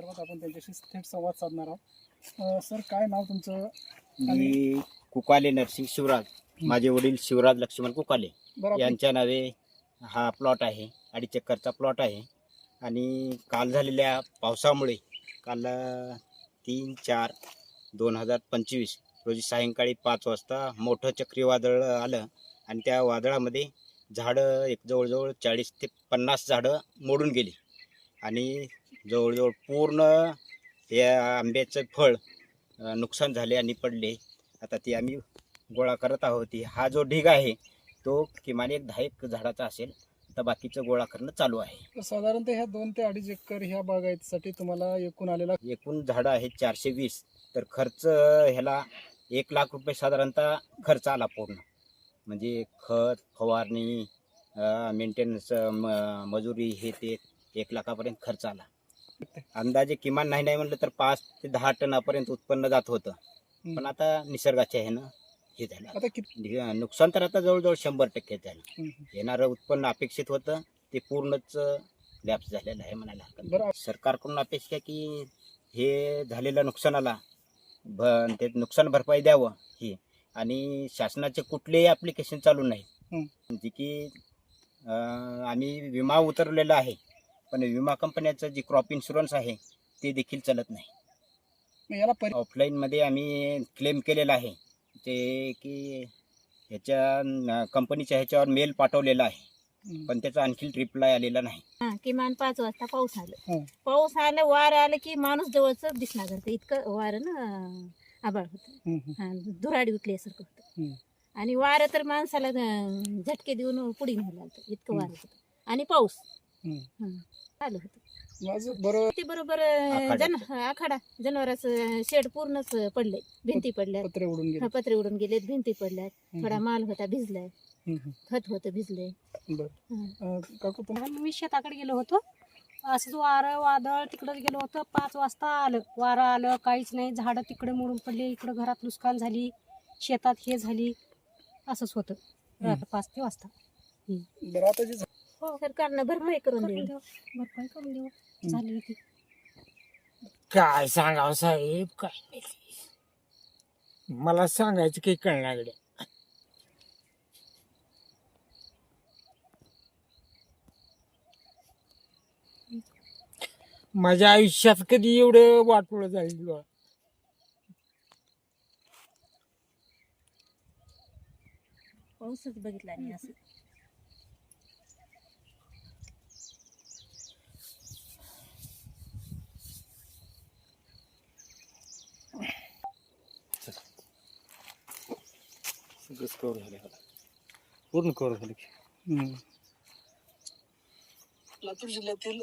सर्वात आपण त्यांच्याशी थेट संवाद साधणार आहोत. सर काय नाव तुमचं? मी कुकाले नरसिंग शिवराज. माझे वडील शिवराज लक्ष्मण कुकाले. यांच्या नावे हा प्लॉट आहे अडीच एकरचा प्लॉट आहे. आणि काल झालेल्या पावसामुळे काल तीन चार दोन हजार पंचवीस रोजी सायंकाळी पाच वाजता मोठं चक्रीवादळ आलं आणि त्या वादळामध्ये झाडं एक जवळजवळ चाळीस ते पन्नास झाडं मोडून गेली. आणि जवळजवळ पूर्ण या आंब्याचं फळ नुकसान झाले आणि पडले. आता ती आम्ही गोळा करत आहोत. हा जो ढीग आहे तो किमान एक दहा एक झाडाचा असेल तर बाकीचं गोळा करणं चालू आहे. साधारणतः ह्या दोन ते अडीच एकर ह्या बागायतीसाठी तुम्हाला एकूण आलेला एकूण झाडं आहेत चारशे वीस. तर खर्च ह्याला एक लाख रुपये साधारणतः खर्च आला पूर्ण. म्हणजे खत फवारणी मेंटेनन्स मजुरी हे ते एक लाखापर्यंत खर्च आला. अंदाजे किमान नाही नाही म्हटलं तर पाच ते दहा टनापर्यंत उत्पन्न जात होतं. पण आता निसर्गाच्या ह्यानं हे झालं. आता किती नुकसान तर आता जवळजवळ शंभर टक्के झालं. हम्म. येणारं उत्पन्न अपेक्षित होतं ते पूर्णच लॅप्स झालेलं आहे म्हणायला हरकत नाही. बरं सरकारकडून अपेक्षा आहे की हे झालेल्या नुकसानाला भ ते नुकसान भरपाई द्यावं ही. आणि शासनाचे कुठलेही ॲप्लिकेशन चालू नाही म्हणजे की अं, आम्ही विमा उतरवलेला आहे. पण विमा कंपन्याचं जी क्रॉप इन्शुरन्स आहे ते देखील चालत नाही. मग याला परि ऑफलाईनमध्ये आम्ही क्लेम केलेला आहे. ते की ह्याच्या कंपनीच्या ह्याच्यावर मेल पाठवलेला आहे. पण त्याचा आणखी रिप्लाय आलेला नाही. हा किमान पाच वाजता पाऊस आलं. हं. पाऊस आलं वारं आलं की माणूस जवळच दिसणार करतं इतकं वारं ना होतं. हा, धुराडी उठल्यासारखं होतं. हं. आणि वारं तर माणसाला अं, झटके देऊन पुढे न्यायला इतकं वारं होतं. आणि पाऊस. हम्म. हं, चालू होतं. माझं बरं ते बरोबर अं, आखाड्याचं. जन आखाडा. जनावरांचं शेड पूर्णच पडले भिंती पडल्या पत्रे उडून गेले पत्रे उडून गेलेत भिंती पडल्या हम्म, थोडा माल होता भिजलाय. हम्म, हम्म. खत होतं भिजले बरं. अं, काकू मी शेताकडे गेलो होतो. असंच वारं वादळ तिकडं गेलो होतो. पाच वाजता आलं. वारं आलं काहीच नाही. झाडं तिकडे मोडून पडली इकडं घरात नुकसान झाली शेतात हे झाली. असंच होतं. रात्र पाच ते वाजता. बरं आता जे हो. सरकारनं भरपाई करून करून देऊ. देऊ. भरपाई करून देऊ. झाली ती काय सांगावं साहेब? काय. मला सांगायचं काही कळणार गड्या. माझ्या आयुष्यात कधी एवढं वाटोळ झालेलं पाऊसच बघितला नाही असं. सगळंच कवर झालं पूर्ण कवर झालं की. लातूर जिल्ह्यातील